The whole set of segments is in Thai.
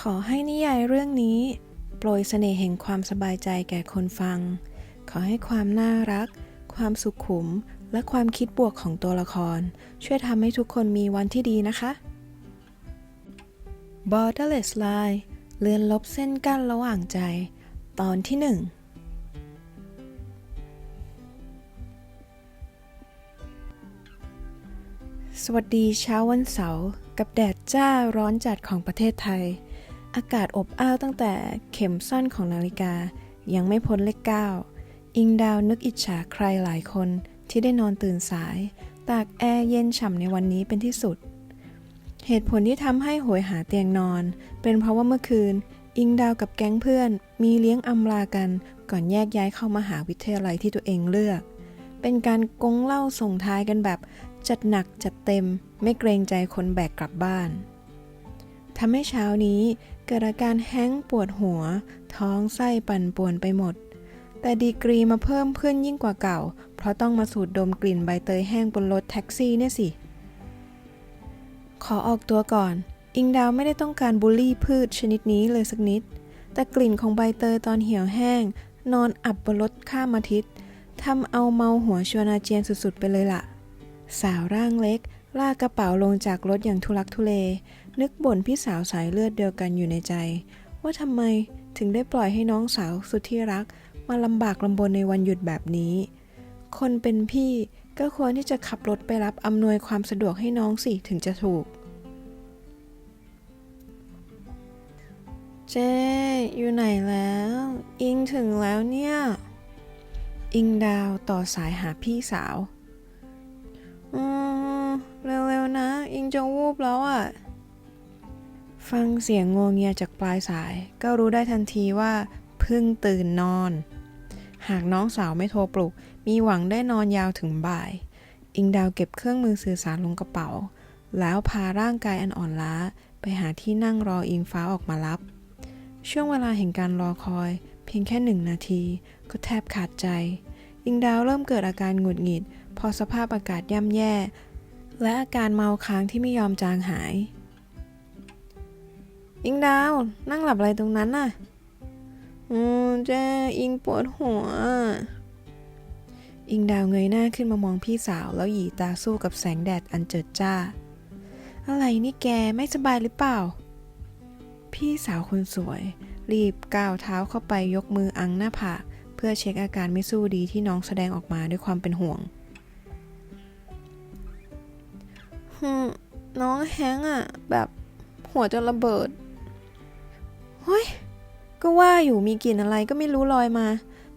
ขอให้นิยายเรื่องนี้ โปรยเสน่ห์แห่งความสบายใจแก่คนฟัง ขอให้ความน่ารัก ความสุขุม และความคิดบวกของตัวละคร ช่วยทำให้ทุกคนมีวันที่ดีนะคะ Borderless Line เลือนลบเส้นกั้นระหว่างใจ ตอนที่หนึ่งสวัสดีเช้าวันเสาร์กับแดดจ้าร้อนจัดของประเทศไทย อากาศอบอ้าวตั้งแต่เข็มสั้นของนาฬิกา ยังไม่พ้นเลขเก้าอิงดาวนึกอิจฉาใครหลายคนที่ได้นอนตื่นสาย ตากแอร์เย็นฉ่ำในวันนี้เป็นที่สุด เหตุผลที่ทำให้โหยหาเตียงนอน เป็นเพราะว่าเมื่อคืน อิงดาวกับแก๊งเพื่อน มีเลี้ยงอำลากันก่อนแยกย้ายเข้ามาหาวิทยาลัยที่ตัวเองเลือก เป็นการกงเล่าส่งท้ายกันแบบจัดหนักจัดเต็ม ไม่เกรงใจคนแบกกลับบ้านทำให้เช้านี้ เกิดอาการแห้งปวดหัว ท้องไส้ปั่นป่วนไปหมด แต่ดีกรีมาเพิ่มขึ้นยิ่งกว่าเก่า เพราะต้องมาสูดดมกลิ่นใบเตยแห้งบนรถแท็กซี่เนี่ยสิ ขอออกตัวก่อน อิงดาวไม่ได้ต้องการบูลลี่พืชชนิดนี้เลยสักนิด แต่กลิ่นของใบเตยตอนเหี่ยวแห้ง นอนอับบนรถข้ามอาทิตย์ทำเอาเมาหัวชวนอาเจียนสุดๆไปเลยล่ะ สาวร่างเล็กลากกระเป๋าลงจากรถอย่างทุลักทุเล นึกบ่นพี่สาวสายเลือดเดียวกันอยู่ในใจ ว่าทำไมถึงได้ปล่อยให้น้องสาวสุดที่รัก มาลำบากลำบนในวันหยุดแบบนี้ คนเป็นพี่ก็ควรที่จะขับรถไปรับอำนวยความสะดวกให้น้องสิถึงจะถูก เจ๊อยู่ไหนแล้ว อิงถึงแล้วเนี่ย อิงดาวต่อสายหาพี่สาว อืมเร็วๆนะ อิงจะวูบแล้วอะ่ะ ฟังเสียงงวงเงียจากปลายสาย ก็รู้ได้ทันทีว่าเพิ่งตื่นนอน หากน้องสาวไม่โทรปลุก มีหวังได้นอนยาวถึงบ่าย อิงดาวเก็บเครื่องมือสื่อสารลงกระเป๋า แล้วพาร่างกายอันอ่อนล้าไปหาที่นั่งรออิงฟ้าออกมารับ ช่วงเวลาแห่งการรอคอย เพียงแค่หนึ่งนาที ก็แทบขาดใจ อิงดาวเริ่มเกิดอาการหงุดหงิด พอสภาพอากาศย่ำแย่ และอาการเมาค้างที่ไม่ยอมจางหาย อิงดาว นั่งหลับอะไรตรงนั้นน่ะอืมเจ๊อิงปวดหัว อิงดาวเงยหน้าขึ้นมามองพี่สาวแล้วหยีตาสู้กับแสงแดดอันเจิดจ้า อะไรนี่แกไม่สบายหรือเปล่า พี่สาวคนสวย รีบก้าวเท้าเข้าไปยกมืออังหน้าผากเพื่อเช็คอาการไม่สู้ดีที่น้องแสดงออกมาด้วยความเป็นห่วงฮึมน้องแฮงอะแบบหัวจะระเบิด เฮ้ย ก็ว่าอยู่มีกลิ่นอะไรก็ไม่รู้ลอยมา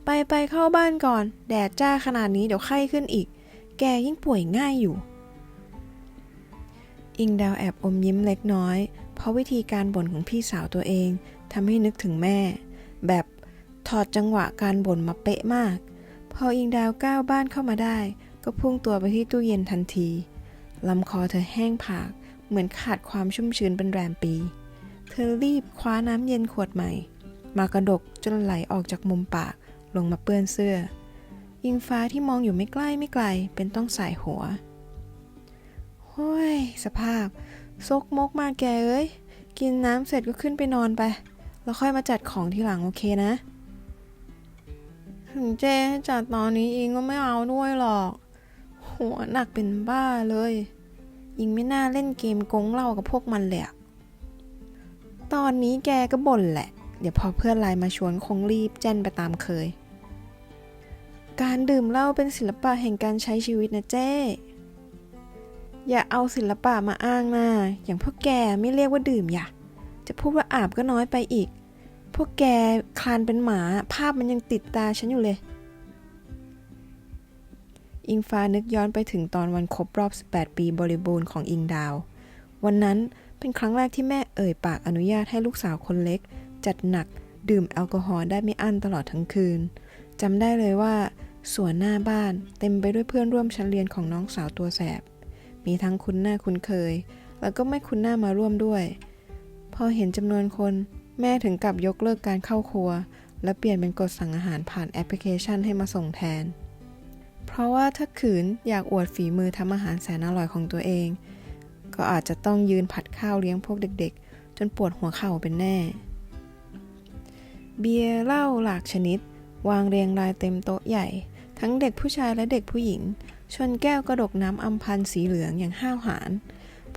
ไปไปเข้าบ้านก่อน แดดจ้าขนาดนี้เดี๋ยวไข้ขึ้นอีก แกยิ่งป่วยง่ายอยู่ อิงดาวแอบอมยิ้มเล็กน้อย เพราะวิธีการบ่นของพี่สาวตัวเองทำให้นึกถึงแม่ แบบถอดจังหวะการบ่นมาเป๊ะมาก พออิงดาวก้าวบ้านเข้ามาได้ ก็พุ่งตัวไปที่ตู้เย็นทันทีลำคอเธอแห้งผาก เหมือนขาดความชุ่มชื้นเป็นแรมปี เธอรีบคว้าน้ำเย็นขวดใหม่ มากระดกจนไหลออกจากมุมปากลงมาเปื้อนเสื้ออิงฟ้าที่มองอยู่ไม่ใกล้ไม่ไกล เป็นต้องสายหัวโฮ้ย สภาพ ซกมกมากแกเอ้ย กินน้ำเสร็จก็ขึ้นไปนอนไป แล้วค่อยมาจัดของทีหลังโอเคนะ ถึงเจ้จัดตอนนี้อิงก็ไม่เอาด้วยหรอก หัวหนักเป็นบ้าเลย อิงไม่น่าเล่นเกมโกงเล่ากับพวกมันเลยอะ ตอนนี้แกก็บ่นแหละ เดี๋ยวพอเพื่อนไลน์มาชวนคงรีบแจ้นไปตามเคย การดื่มเหล้าเป็นศิลปะแห่งการใช้ชีวิตนะเจ้อย่าเอาศิลปะมาอ้างนะอย่างพวกแกไม่เรียกว่าดื่มอย่าจะพูดว่าอาบก็น้อยไปอีก พวกแกคลานเป็นหมา ภาพมันยังติดตาฉันอยู่เลย อิงฟ้านึกย้อนไปถึงตอนวันครบรอบ 18 ปีบริบูรณ์ของอิงดาว วันนั้น เป็นครั้งแรกที่แม่เอ่ยปากอนุญาตให้ลูกสาวคนเล็ก จัดหนักดื่มแอลกอฮอล์ได้ไม่อั้นตลอดทั้งคืนจำได้เลยว่าสวนหน้าบ้านเต็มไปด้วยเพื่อนร่วมชั้นเรียนของน้องสาวตัวแสบ มีทั้งคุ้นหน้าคุ้นเคย แล้วก็ไม่คุ้นหน้ามาร่วมด้วย พอเห็นจำนวนคน แม่ถึงกับยกเลิกการเข้าครัว และเปลี่ยนเป็นกดสั่งอาหารผ่านแอปพลิเคชันให้มาส่งแทน เพราะว่าถ้าขืนอยากอวดฝีมือทำอาหารแสนอร่อยของตัวเอง ก็อาจจะต้องยืนผัดข้าวเลี้ยงพวกเด็กๆ จนปวดหัวเข่าเป็นแน่ เบียร์เหล้าหลากชนิด วางเรียงรายเต็มโต๊ะใหญ่ ทั้งเด็กผู้ชายและเด็กผู้หญิง ชนแก้วกระดกน้ำอัมพันสีเหลืองอย่างห้าวหาญ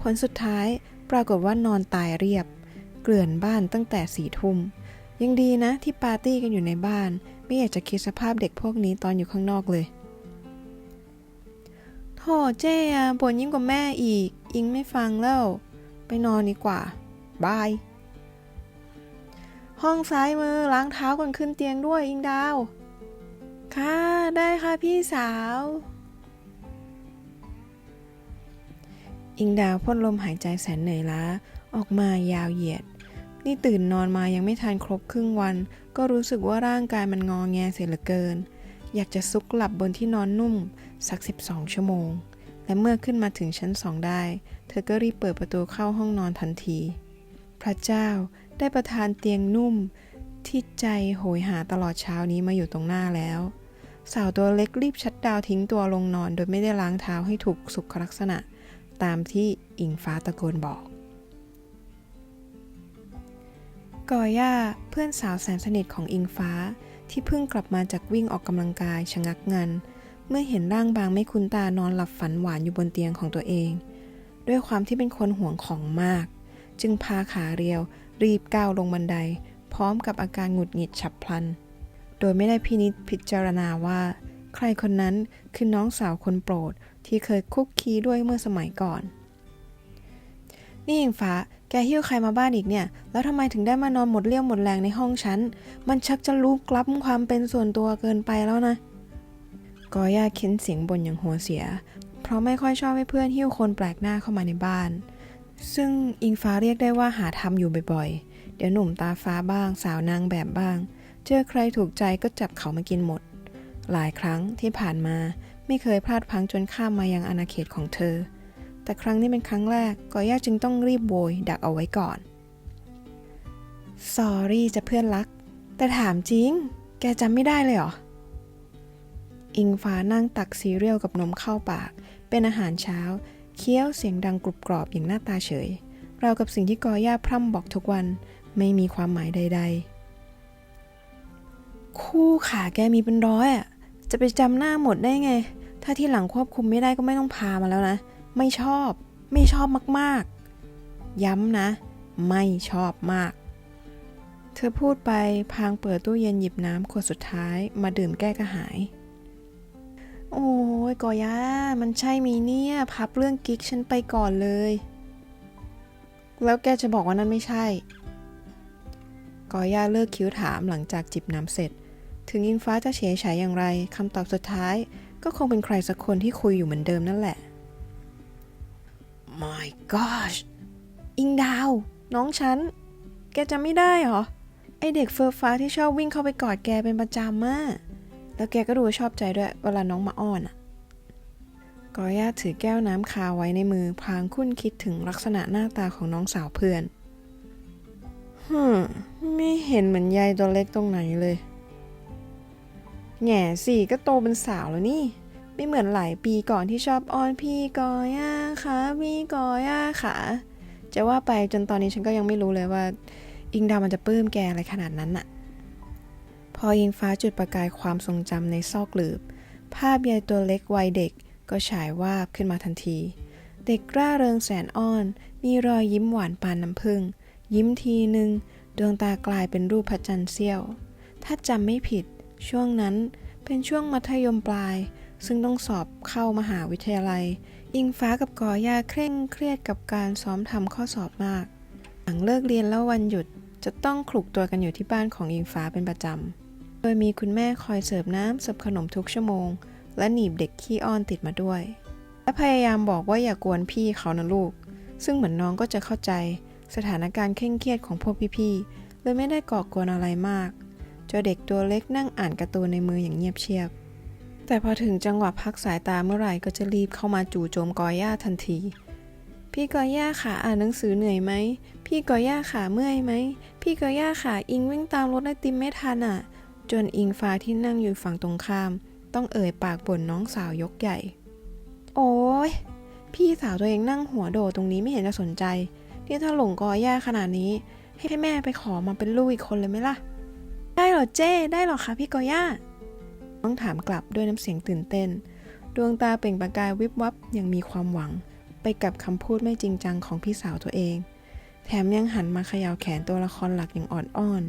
ผลสุดท้ายปรากฏว่านอนตายเรียบ เกลื่อนบ้านตั้งแต่สี่ทุ่มยังดีนะที่ปาร์ตี้กันอยู่ในบ้าน ไม่อยากจะคิดสภาพเด็กพวกนี้ตอนอยู่ข้างนอกเลยโธ่เจ้อะบ่นยิ่งกว่าแม่อีก อิงไม่ฟังแล้ว ไปนอนดีกว่า บาย ห้องซ้ายมือล้างเท้าก่อนขึ้นเตียงด้วยอิงดาว ค่ะได้ค่ะพี่สาว อิงดาวพ่นลมหายใจแสนเหนื่อยล้า ออกมายาวเหยียด นี่ตื่นนอนมายังไม่ทันครบครึ่งวัน ก็รู้สึกว่าร่างกายมันงอแงเสียเหลือเกิน อยากจะซุกหลับบนที่นอนนุ่ม สัก 12 ชั่วโมง และเมื่อขึ้นมาถึงชั้นสองได้ เธอก็รีบเปิดประตูเข้าห้องนอนทันที พระเจ้าได้ประทานเตียงนุ่ม ที่ใจโหยหาตลอดเช้านี้มาอยู่ตรงหน้าแล้ว สาวตัวเล็กรีบชัดดาวทิ้งตัวลงนอน โดยไม่ได้ล้างเท้าให้ถูกสุขลักษณะ ตามที่อิงฟ้าตะโกนบอกกอย่าเพื่อนสาวแสนสนิทของอิงฟ้าที่เพิ่งกลับมาจากวิ่งออกกำลังกายชะงักงัน มื่อเห็นร่างบางไม่คุ้นตานอนหลับฝันหวานอยู่บนเตียงของตัวเอง ด้วยความที่เป็นคนห่วงของมาก จึงพาขาเรียว รีบก้าวลงบันได พร้อมกับอาการหงุดหงิดฉับพลัน โดยไม่ได้พินิจพิจารณาว่า ใครคนนั้นคือน้องสาวคนโปรดที่เคยคุกคีด้วยเมื่อสมัยก่อน นี่อิงฟ้าแกหิ้วใครมาบ้านอีกเนี่ย แล้วทำไมถึงได้มานอนหมดเรี่ยวหมดแรงในห้องฉัน มันชักจะลุกล้ำความเป็นส่วนตัวเกินไปแล้วนะ กอย่าเค้นเสียงบ่นอย่างหัวเสีย เพราะไม่ค่อยชอบให้เพื่อนหิ้วคนแปลกหน้าเข้ามาในบ้าน ซึ่งอิงฟ้าเรียกได้ว่าหาทำอยู่บ่อยๆ เดี๋ยวหนุ่มตาฟ้าบ้าง สาวนางแบบบ้าง เจอใครถูกใจก็จับเขามากินหมด หลายครั้งที่ผ่านมาไม่เคยพลาดพังจนข้ามมายังอาณาเขตของเธอ แต่ครั้งนี้เป็นครั้งแรกกอย่าจึงต้องรีบโวยดักเอาไว้ก่อนสอรี่จะเพื่อนรัก แต่ถามจริง แกจำไม่ได้เลยเหรอ อิงฟ้านั่งตักซีเรียลกับนมเข้าปาก เป็นอาหารเช้า เคี้ยวเสียงดังกรุบกรอบอย่างหน้าตาเฉย เรากับสิ่งที่กอย่าพร่ำบอกทุกวัน ไม่มีความหมายใด ๆ คู่ขาแกมีเป็นร้อยอะ จะไปจำหน้าหมดได้ไง ถ้าที่หลังควบคุมไม่ได้ก็ไม่ต้องพามาแล้วนะ ไม่ชอบ ไม่ชอบมากๆ ย้ำนะ ไม่ชอบมากเธอพูดไปพางเปิดตู้เย็นหยิบน้ำขวดสุดท้ายมาดื่มแก้กระหาย โอ้ยกอย่ามันใช่มีเนี่ย พับเรื่องกิ๊กฉันไปก่อนเลย แล้วแกจะบอกว่านั่นไม่ใช่ กอย่าเลิกคิ้วถามหลังจากจิบน้ำเสร็จ ถึงอิงฟ้าจะเฉยฉายอย่างไรคำตอบสุดท้าย ก็คงเป็นใครสักคนที่คุยอยู่เหมือนเดิมนั่นแหละ My gosh อิงดาว น้องฉัน แกจำไม่ได้เหรอ ไอเด็กเฟอร์ฟ้าที่ชอบวิ่งเข้าไปกอดแกเป็นประจำมาก แล้วแกก็ดูชอบใจด้วยเวลาน้องมาอ้อนอะกอย่าถือแก้วน้ำคาไว้ในมือพลางคุ้นคิดถึงลักษณะหน้าตาของน้องสาวเพื่อนฮึมไม่เห็นเหมือนยายตัวเล็กตรงไหนเลย แง่สิก็โตเป็นสาวแล้วนี่ ไม่เหมือนหลายปีก่อนที่ชอบอ้อนพี่กอย่าค่ะพี่กอย่าค่ะ จะว่าไปจนตอนนี้ฉันก็ยังไม่รู้เลยว่า อิงดาวมันจะปลื้มแกอะไรขนาดนั้นน่ะ พอยิงฟ้าจุดประกายความทรงจำในซอกหลืบ ภาพยายตัวเล็กวัยเด็กก็ฉายวาบขึ้นมาทันที เด็กร่าเริงแสนอ้อน มีรอยยิ้มหวานปานน้ำผึ้งยิ้มทีหนึ่งดวงตากลายเป็นรูปพระจันทร์เสี้ยว ถ้าจำไม่ผิด ช่วงนั้นเป็นช่วงมัธยมปลาย ซึ่งต้องสอบเข้ามหาวิทยาลัย อิงฟ้ากับกอย่าเคร่งเครียดกับการซ้อมทำข้อสอบมาก หลังเลิกเรียนแล้ววันหยุดจะต้องคลุกตัวกันอยู่ที่บ้านของอิงฟ้าเป็นประจำ โดยมีคุณแม่คอยเสิร์ฟน้ำเสิร์ฟขนมทุกชั่วโมง และหนีบเด็กขี้อ้อนติดมาด้วย และพยายามบอกว่าอย่ากวนพี่เขานะลูก ซึ่งเหมือนน้องก็จะเข้าใจ สถานการณ์เคร่งเครียดของพวกพี่ๆเลยไม่ได้ก่อกวนอะไรมากเจอเด็กตัวเล็กนั่งอ่านการ์ตูนในมืออย่างเงียบเชียบ แต่พอถึงจังหวะพักสายตาเมื่อไหร่ก็จะรีบเข้ามาจู่โจมกอย่าทันทีพี่กอย่าขาอ่านหนังสือเหนื่อยไหม พี่กอย่าขาเมื่อยไหม พี่กอย่าขาอิงวิ่งตามรถไอติมไม่ทันอะ จนอิงฟ้าที่นั่งอยู่ฝั่งตรงข้าม ต้องเอ่ยปากบ่นน้องสาวยกใหญ่ โอ้ยพี่สาวตัวเองนั่งหัวโดดตรงนี้ไม่เห็นจะสนใจนี่ถ้าหลงกอย่าขนาดนี้ ให้แม่ไปขอมาเป็นลูกอีกคนเลยไหมล่ะ ได้หรอเจ้ ได้หรอคะพี่กอย่าน้องถามกลับด้วยน้ำเสียงตื่นเต้น ดวงตาเปล่งประกายวิบวับยังมีความหวัง ไปกับคำพูดไม่จริงจังของพี่สาวตัวเอง แถมยังหันมาเขย่าแขนตัวละครหลักอย่างอ่อนอ้อน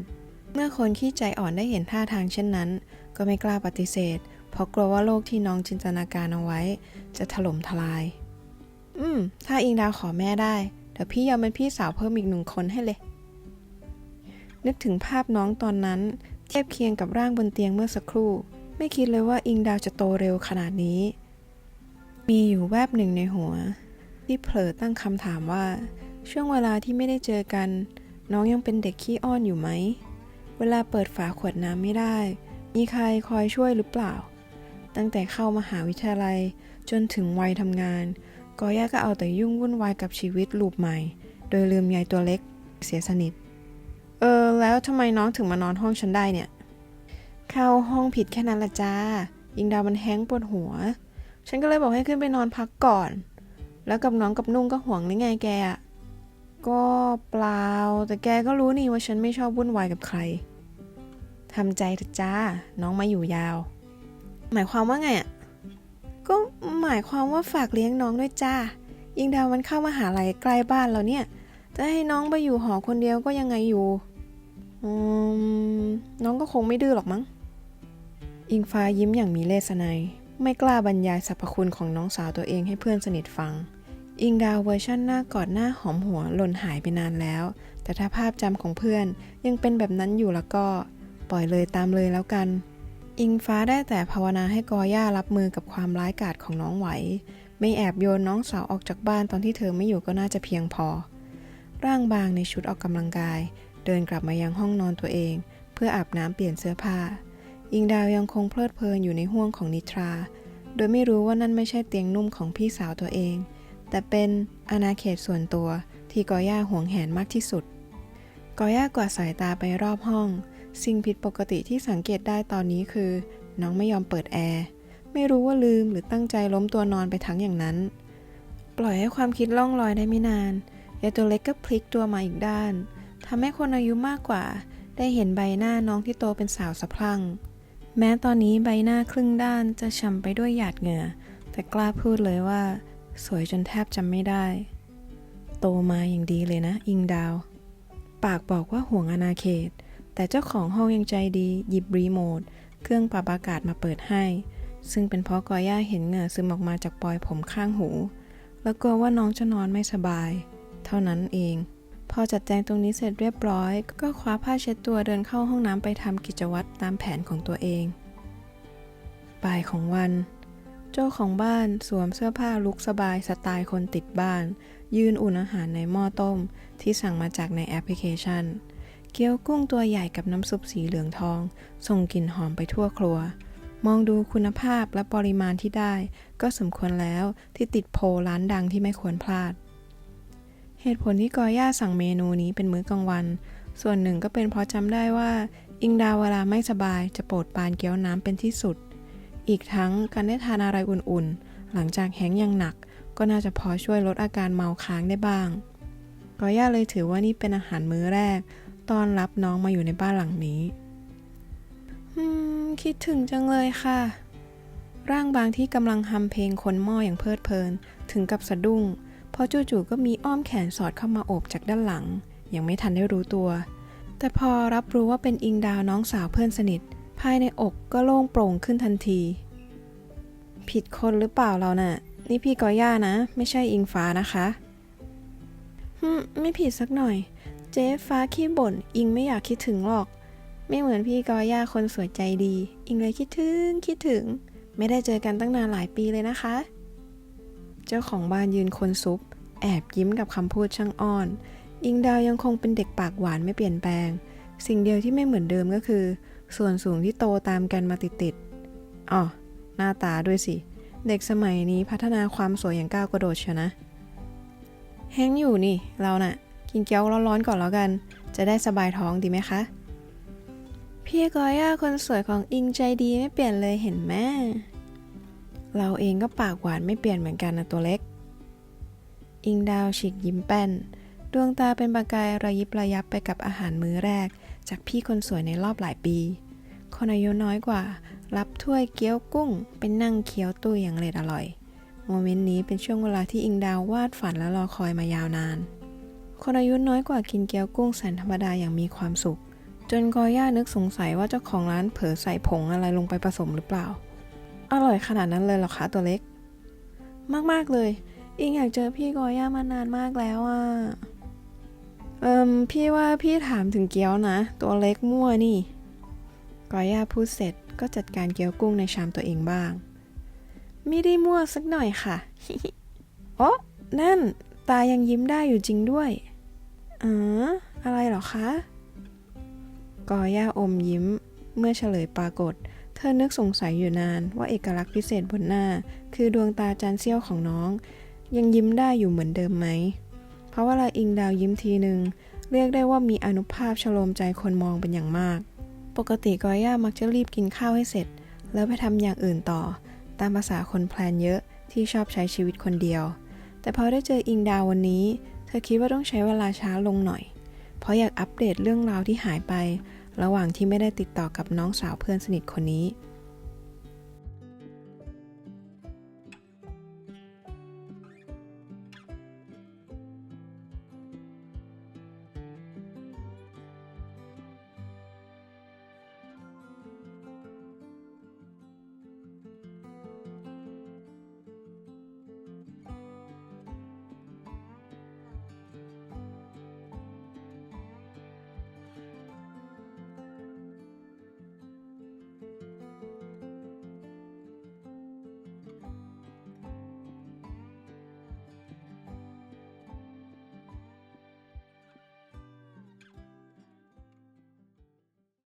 เมื่อคนขี้ใจอ่อนได้เห็นท่าทางเช่นนั้น ก็ไม่กล้าปฏิเสธ เพราะกลัวว่าโลกที่น้องจินตนาการเอาไว้ จะถล่มทลาย อืม ถ้าอิงดาวขอแม่ได้ เดี๋ยวพี่ยอมเป็นพี่สาวเพิ่มอีกหนึ่งคนให้เลย นึกถึงภาพน้องตอนนั้น เทียบเคียงกับร่างบนเตียงเมื่อสักครู่ ไม่คิดเลยว่าอิงดาวจะโตเร็วขนาดนี้ มีอยู่แวบหนึ่งในหัว ที่เผลอตั้งคำถามว่า ช่วงเวลาที่ไม่ได้เจอกัน น้องยังเป็นเด็กขี้อ้อนอยู่ไหม เวลาเปิดฝาขวดน้ำไม่ได้ มีใครคอยช่วยหรือเปล่า ตั้งแต่เข้ามาหาวิทยาลัยจนถึงวัยทำงาน กอย่าก็เอาแต่ยุ่งวุ่นวายกับชีวิตลูปใหม่ โดยลืมยายตัวเล็กเสียสนิท เออ แล้วทำไมน้องถึงมานอนห้องฉันได้เนี่ย เข้าห้องผิดแค่นั้นละจ้า ยิงดาวมันแห้งปวดหัว ฉันก็เลยบอกให้ขึ้นไปนอนพักก่อน แล้วกับน้องกับนุ่งก็ห่วงหรือไงแกอะ ก็เปล่า แต่แกก็รู้นี่ว่าฉันไม่ชอบวุ่นวายกับใครทำใจเถอะจ้า น้องมาอยู่ยาว หมายความว่าไงอะก็หมายความว่าฝากเลี้ยงน้องด้วยจ้า ยิงดาวมันเข้ามาหาลัยใกล้บ้านเราเนี่ย จะให้น้องไปอยู่หอคนเดียวก็ยังไงอยู่อืมน้องก็คงไม่ดื้อหรอกมั้ง อิงฟ้ายิ้มอย่างมีเลสไนยไม่กล้าบรรยายสรรพคุณของน้องสาวตัวเองให้เพื่อนสนิทฟัง อิงดาวเวอร์ชั่นหน้ากอดหน้าหอมหัวหล่นหายไปนานแล้ว แต่ถ้าภาพจำของเพื่อนยังเป็นแบบนั้นอยู่แล้วก็ ปล่อยเลยตามเลยแล้วกัน อิงฟ้าได้แต่ภาวนาให้กอย่ารับมือกับความร้ายกาจของน้องไหว ไม่แอบโยนน้องสาวออกจากบ้านตอนที่เธอไม่อยู่ก็น่าจะเพียงพอ ร่างบางในชุดออกกำลังกาย เดินกลับมายังห้องนอนตัวเอง เพื่ออาบน้ำเปลี่ยนเสื้อผ้า อิงดาวยังคงเพลิดเพลินอยู่ในห้วงของนิทรา โดยไม่รู้ว่านั่นไม่ใช่เตียงนุ่มของพี่สาวตัวเอง แต่เป็นอาณาเขตส่วนตัวที่กอย่าห่วงแหนมากที่สุด กอย่ากวาดสายตาไปรอบห้อง สิ่งผิดปกติที่สังเกตได้ตอนนี้คือ น้องไม่ยอมเปิดแอร์ ไม่รู้ว่าลืมหรือตั้งใจล้มตัวนอนไปทั้งอย่างนั้น ปล่อยให้ความคิดล่องลอยได้ไม่นานยายตัวเล็กก็พลิกตัวมาอีกด้านทำให้คนอายุมากกว่า ได้เห็นใบหน้าน้องที่โตเป็นสาวสะพรั่ง แม้ตอนนี้ใบหน้าครึ่งด้านจะช้ำไปด้วยหยาดเหงื่อ แต่กล้าพูดเลยว่า สวยจนแทบจำไม่ได้ โตมาอย่างดีเลยนะ อิงดาว ปากบอกว่าห่วงอาณาเขต แต่เจ้าของห้องยังใจดี หยิบรีโมท เครื่องปรับอากาศมาเปิดให้ ซึ่งเป็นเพราะกอย่าเห็นเหงื่อซึมออกมาจากปลอยผมข้างหู แล้วกลัวว่าน้องจะนอนไม่สบาย เท่านั้นเอง พอจัดแจงตรงนี้เสร็จเรียบร้อย ก็คว้าผ้าเช็ดตัวเดินเข้าห้องน้ำไปทำกิจวัตรตามแผนของตัวเองบ่ายของวัน เจ้าของบ้านสวมเสื้อผ้าลุกสบายสไตล์คนติดบ้าน ยืนอุ่นอาหารในหม้อต้ม ที่สั่งมาจากในแอปพลิเคชัน เกี๊ยวกุ้งตัวใหญ่กับน้ำซุปสีเหลืองทอง ส่งกลิ่นหอมไปทั่วครัว มองดูคุณภาพและปริมาณที่ได้ ก็สมควรแล้วที่ติดโพลร้านดังที่ไม่ควรพลาด เหตุผลที่กอย่าสั่งเมนูนี้เป็นมื้อกลางวัน ส่วนหนึ่งก็เป็นเพราะจำได้ว่า อิงดาวเวลาไม่สบายจะโปรดปานเกี๊ยวน้ำเป็นที่สุด อีกทั้งการได้ทานอะไรอุ่นๆ หลังจากแห้งอย่างหนัก ก็น่าจะพอช่วยลดอาการเมาค้างได้บ้างกอย่าเลยถือว่านี่เป็นอาหารมื้อแรกตอนรับน้องมาอยู่ในบ้านหลังนี้อืมคิดถึงจังเลยค่ะ ร่างบางที่กำลังฮัมเพลงคนหม้ออย่างเพลิดเพลิน ถึงกับสะดุ้ง เพราะจู่ๆก็มีอ้อมแขนสอดเข้ามาโอบจากด้านหลัง ยังไม่ทันได้รู้ตัว แต่พอรับรู้ว่าเป็นอิงดาวน้องสาวเพื่อนสนิท ภายในอกก็โล่งโปร่งขึ้นทันที ผิดคนหรือเปล่าเราน่ะ นี่พี่กอย่านะ ไม่ใช่อิงฟ้านะคะฮึมไม่ผิดสักหน่อย เจ๊ฟ้าขี้บ่น อิงไม่อยากคิดถึงหรอก ไม่เหมือนพี่กอย่าคนสวยใจดี อิงเลยคิดถึงคิดถึง ไม่ได้เจอกันตั้งนานหลายปีเลยนะคะ เจ้าของบ้านยืนคนซุป แอบยิ้มกับคำพูดช่างอ้อน อิงดาวยังคงเป็นเด็กปากหวานไม่เปลี่ยนแปลง สิ่งเดียวที่ไม่เหมือนเดิมก็คือ ส่วนสูงที่โตตามกันมาติดๆอ๋อหน้าตาด้วยสิ เด็กสมัยนี้พัฒนาความสวยอย่างก้าวกระโดดเชียวนะ แห้งอยู่นี่ เราน่ะ กินเกี๊ยวร้อนๆก่อนแล้วกัน จะได้สบายท้องดีไหมคะ พี่กอย่าคนสวยของอิงใจดีไม่เปลี่ยนเลยเห็นไหมเราเองก็ปากหวานไม่เปลี่ยนเหมือนกันนะตัวเล็ก อิงดาวฉีกยิ้มแป้น ดวงตาเป็นประกายระยิบระยับไปกับอาหารมื้อแรก จากพี่คนสวยในรอบหลายปี คนอายุน้อยกว่า รับถ้วยเกี๊ยวกุ้ง เป็นนั่งเคี้ยวตุ้ยอย่างเล็ดอร่อย โมเมนต์นี้เป็นช่วงเวลาที่อิงดาววาดฝันและรอคอยมายาวนาน คนอายุน้อยกว่ากินเกี๊ยวกุ้งแสนธรรมดาอย่างมีความสุข จนกอย่านึกสงสัยว่าเจ้าของร้านเผลอใส่ผงอะไรลงไปผสมหรือเปล่า อร่อยขนาดนั้นเลยเหรอคะตัวเล็ก มากๆเลย อิงอยากเจอพี่กอย่ามานานมากแล้วอะเอิมพี่ว่าพี่ถามถึงเกี๊ยวนะ ตัวเล็กมั่วนี่ กอย่าพูดเสร็จก็จัดการเกี๊ยวกุ้งในชามตัวเองบ้าง ไม่ได้มั่วสักหน่อยค่ะโอ๊ะนั่น ตายังยิ้มได้อยู่จริงด้วยอ๋ออะไรหรอคะ กอย่าอมยิ้ม เมื่อเฉลยปรากฏ เธอนึกสงสัยอยู่นานว่าเอกลักษณ์พิเศษบนหน้า คือดวงตาจานเสี้ยวของน้อง ยังยิ้มได้อยู่เหมือนเดิมไหม เพราะเวลาอิงดาวยิ้มทีหนึ่งเรียกได้ว่ามีอนุภาพชโลมใจคนมองเป็นอย่างมาก ปกติกอย่ามักจะรีบกินข้าวให้เสร็จ แล้วไปทำอย่างอื่นต่อ ตามภาษาคนแพลนเยอะที่ชอบใช้ชีวิตคนเดียว แต่พอได้เจออิงดาววันนี้ เธอคิดว่าต้องใช้เวลาช้าลงหน่อย เพราะอยากอัปเดตเรื่องราวที่หายไป ระหว่างที่ไม่ได้ติดต่อกับน้องสาวเพื่อนสนิทคนนี้